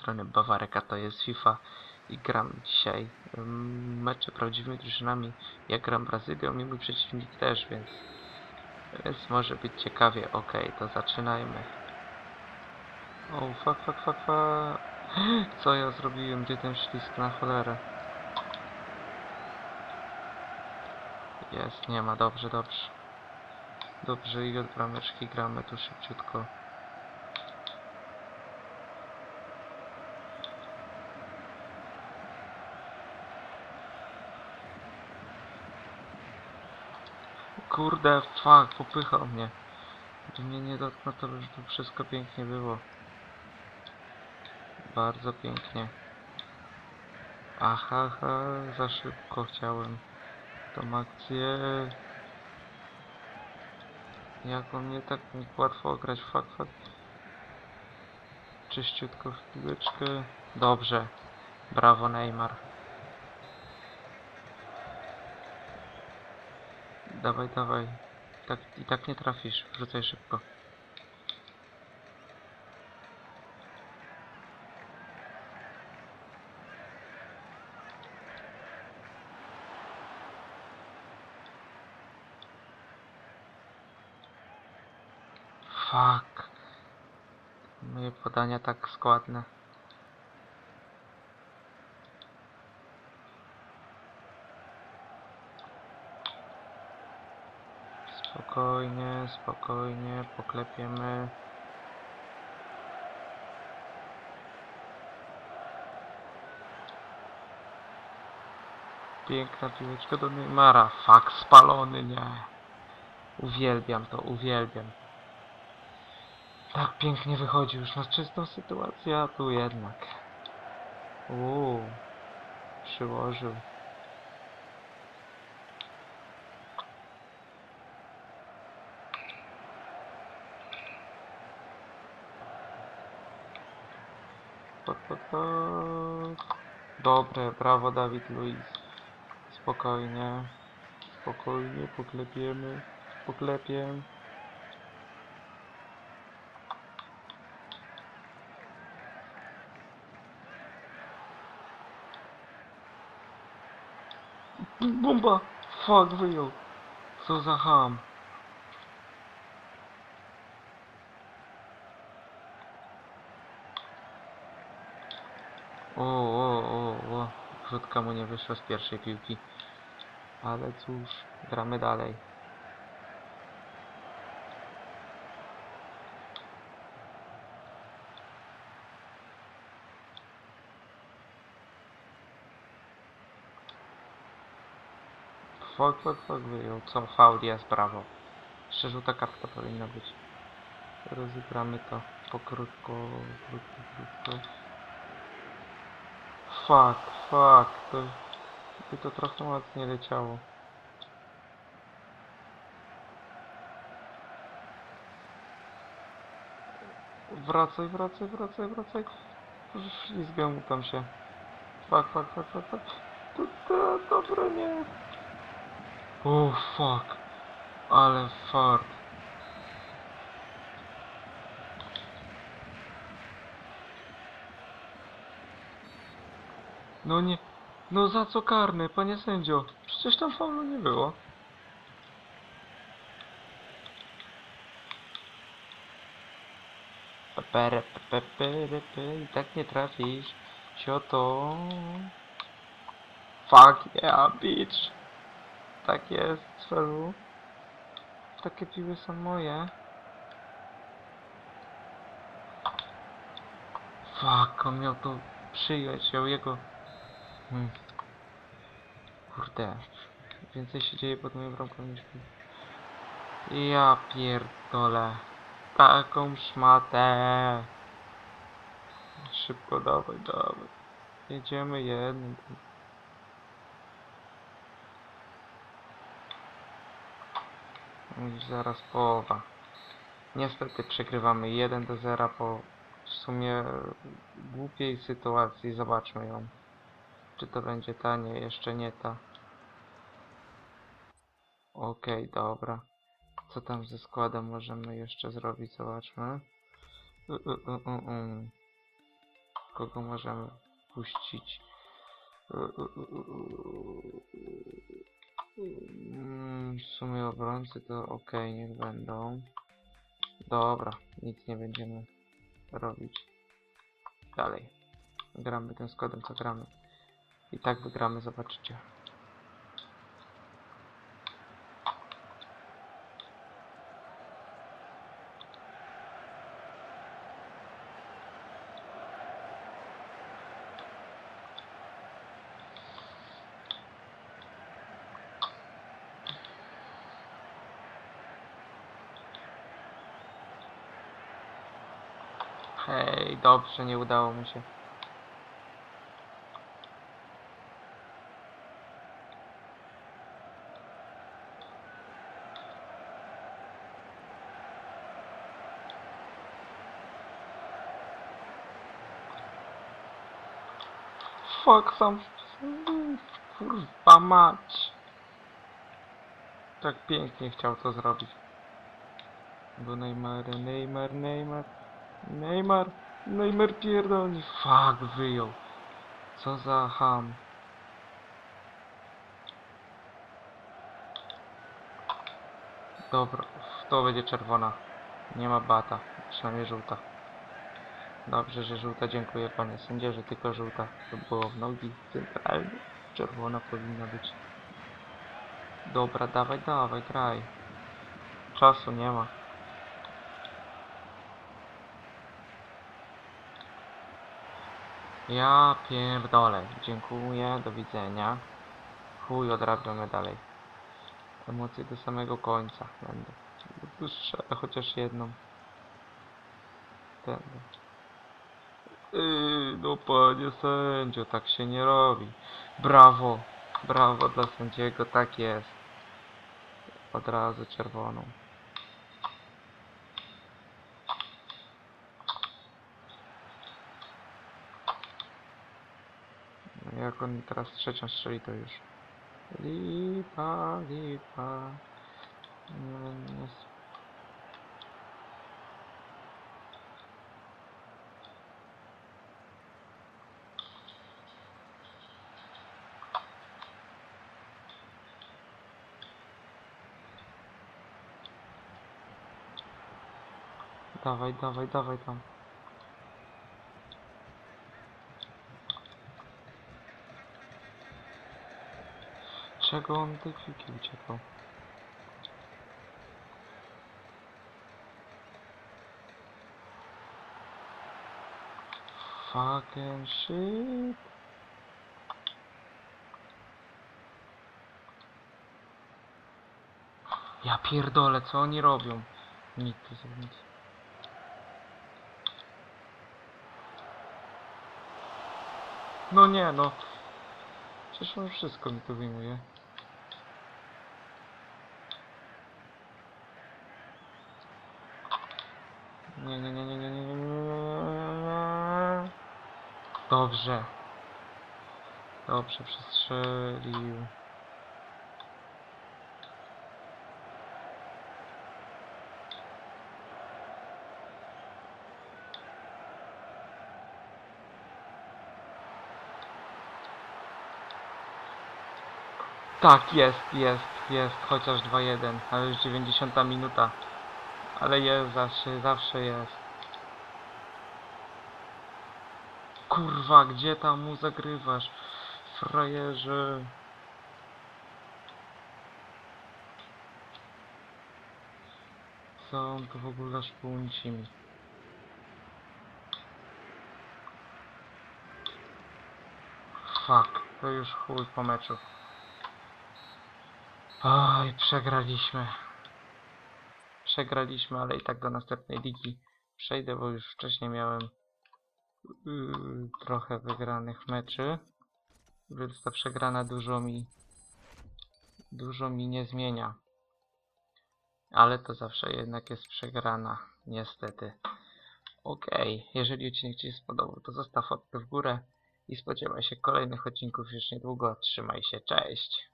strony Bawarek, a to jest FIFA i gram dzisiaj mecze prawdziwymi drużynami. Ja gram Brazylią i mój przeciwnik też, więc, więc może być ciekawie. Okej, to zaczynajmy. O, fuck, fuck, fuck, fuck. Co ja zrobiłem? Gdzie ten ślisk na cholerę? Jest, nie ma, dobrze, dobrze. Dobrze i od brameczki gramy tu szybciutko. Kurde, fuck, popychał mnie. Gdy mnie nie dotknął, to tu wszystko pięknie było. Bardzo pięknie. Aha, aha, za szybko chciałem tą akcję. Jak on nie tak łatwo grać, fuck, fuck. Czyściutko w piłeczkę. Dobrze. Brawo Neymar. Dawaj, dawaj. Tak, I tak nie trafisz. Wrzucaj szybko. Fuck. Moje podania tak składne. Spokojnie, spokojnie, poklepiemy. Piękna piłeczka do Neymara. Fuck, spalony, nie. Uwielbiam to, uwielbiam. Tak pięknie wychodzi już na czystą sytuację, a tu jednak. Uuu, przyłożył. Dobre, brawo Dawid Luiz. Spokojnie, spokojnie, poklepiemy, poklepiem. Bomba! Fuck, wyjął! Co za ham! O, o, o, o. Wrzutka mu nie wyszła z pierwszej piłki. Ale cóż, gramy dalej. Fuck, fuck, fuck, wyjął. Co? Faul jest, brawo. Żółta kartka powinna być. Rozegramy to pokrótko, krótko, krótko. Fuck, fuck, to by to trochę ładnie leciało. Wracaj, wracaj, wracaj, wracaj. Ślizgę mu tam się. Fuck, fuck, fuck, fuck, fuck. To, to, dobre nie. Oh, fuck. Ale fart. No nie. No za co karny, panie sędzio? Przecież tam faulu nie było. Pepere, pe, i tak nie trafisz. Sioto. Fuck yeah, bitch. Tak jest, Sfelu. Takie piły są moje. Fuck, on miał to przyjąć, miał jego... Hmm. Kurde. Więcej się dzieje pod moją bramką niż... Ja pierdolę. Taką szmatę. Szybko, dawaj, dawaj. Jedziemy jednym. Zaraz połowa. Niestety przegrywamy 1 do 0 po w sumie głupiej sytuacji. Zobaczmy ją. Czy to będzie ta? Nie, jeszcze nie ta. Okej, dobra. Co tam ze składem możemy jeszcze zrobić? Zobaczmy. Y, y, y, y, y. kogo możemy puścić. Mm, W sumie obrońcy to ok, niech będą. Dobra, nic nie będziemy robić. Dalej. Gramy tym składem, co gramy. I tak wygramy, zobaczycie. Hej, dobrze, nie udało mu się. Fuck sam. Kurwa mać. Tak pięknie chciał to zrobić. Bo Neymar, Neymar, Neymar. Neymar, Neymar pierdolni. Fuck, wyjął. Co za ham. Dobra, to będzie czerwona. Nie ma bata, przynajmniej żółta. Dobrze, że żółta, dziękuję panie sędzie, że tylko żółta. To było w nogi centralnie. Czerwona powinna być. Dobra, dawaj, dawaj, graj. Czasu nie ma. Ja pierdolę. Dziękuję, do widzenia. Chuj, odrabiamy dalej. Emocje do samego końca będą. Strzelę chociaż jedną. Ten. Yy, no panie sędzio, tak się nie robi. Brawo, brawo dla sędziego, tak jest. Od razu czerwoną. No Jak on teraz trzecią strzeli, to już. Lipa, lipa. No, Dawaj, dawaj, dawaj tam. Czego on tej piłki uciekał? Fucking shit. Ja pierdolę, co oni robią? Nic tu No nie, no. Przecież on wszystko mi tu wyjmuje. Nie, nie, nie, nie, nie, nie, nie, nie. Dobrze. Dobrze, przestrzelił. Tak, jest, jest, jest, chociaż 2-1, ale już 90 minuta. Ale jest, zawsze, zawsze jest. Kurwa, gdzie tam mu zagrywasz? Frajerze. Co on tu w ogóle szpunci mi? Fuck, to już chuj po meczu. Oj, przegraliśmy. Przegraliśmy, ale i tak do następnej ligi przejdę, bo już wcześniej miałem yy, trochę wygranych meczy. Więc ta przegrana dużo mi dużo mi nie zmienia. Ale to zawsze jednak jest przegrana, niestety. Okej, jeżeli odcinek Ci się spodobał, to zostaw łapkę w górę i spodziewaj się kolejnych odcinków już niedługo. Trzymaj się, cześć!